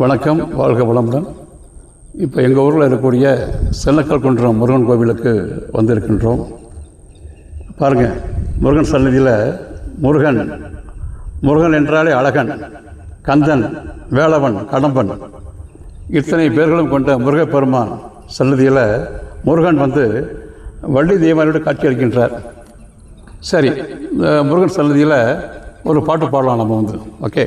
வணக்கம் வாழ்க வளமுடன். இப்போ எங்கள் ஊரில் இருக்கக்கூடிய சென்னக்கல் குன்றம் முருகன் கோவிலுக்கு வந்திருக்கின்றோம். பாருங்கள் முருகன் சன்னதியில் முருகன் முருகன் என்றாலே அழகன் கந்தன் வேளவன் கடம்பன் இத்தனை பேர்களும் கொண்ட முருகப்பெருமான் சன்னதியில் முருகன் வந்து வள்ளி தேவனோடு காட்சி அளிக்கின்றார். சரி இந்த முருகன் சன்னதியில் ஒரு பாட்டு பாடலாம் நம்ம வந்து ஓகே?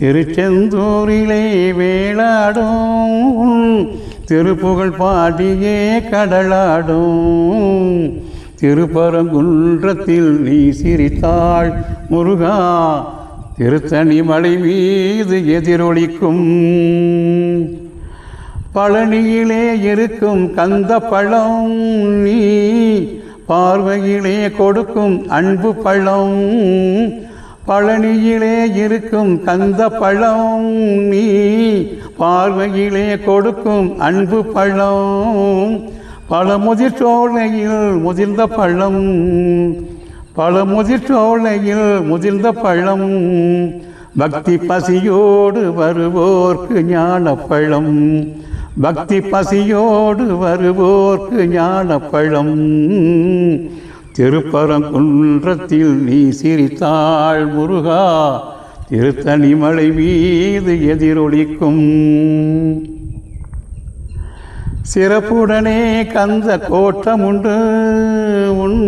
திருச்செந்தூரிலே வேளாடும். திருப்புகழ் பாடியே கடலாடும். திருப்பரங்குன்றத்தில் நீ சிரித்தாள் முருகா. திருத்தணி மலை மீது எதிரொலிக்கும். பழனியிலே இருக்கும் கந்த பழம் நீ. பார்வையிலே கொடுக்கும் அன்பு பழம். பழனியிலே இருக்கும் கந்த பழம் நீ பார்வையிலே கொடுக்கும் அன்பு பழம். பல முதிர்ச்சோலையில் முதிர்ந்த பழம். பல முதிர்ச்சோலையில் முதிர்ந்த பழம். பக்தி பசியோடு வருவோர்க்கு ஞானப்பழம். பக்தி பசியோடு வருவோர்க்கு ஞானப்பழம். திருப்பரங்குன்றத்தில் நீ சிரித்தாள் முருகா திருத்தணி மலை மீது எதிரொலிக்கும். சிறப்புடனே கந்த கோட்டமுண்டு உன்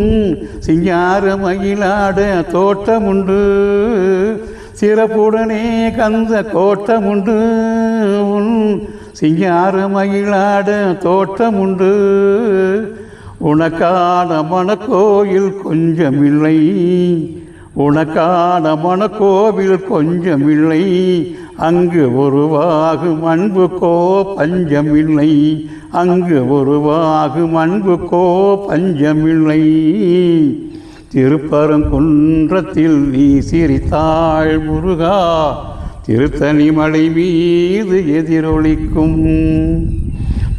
சிங்கார மயிலாட தோட்டமுண்டு. சிறப்புடனே கந்த கோட்டமுண்டு உன் சிங்கார மயிலாட தோட்டமுண்டு. உனக்கான மனக்கோயில் கொஞ்சமில்லை. உனக்கான மனக்கோவில் கொஞ்சமில்லை. அங்கு உருவாகும் அன்புக்கோ பஞ்சமில்லை. அங்கு உருவாகும் அன்புக்கோ பஞ்சமில்லை. திருப்பரங்குன்றத்தில் நீ சிரித்தாள் முருகா. திருத்தணி மலை மீது எதிரொலிக்கும்.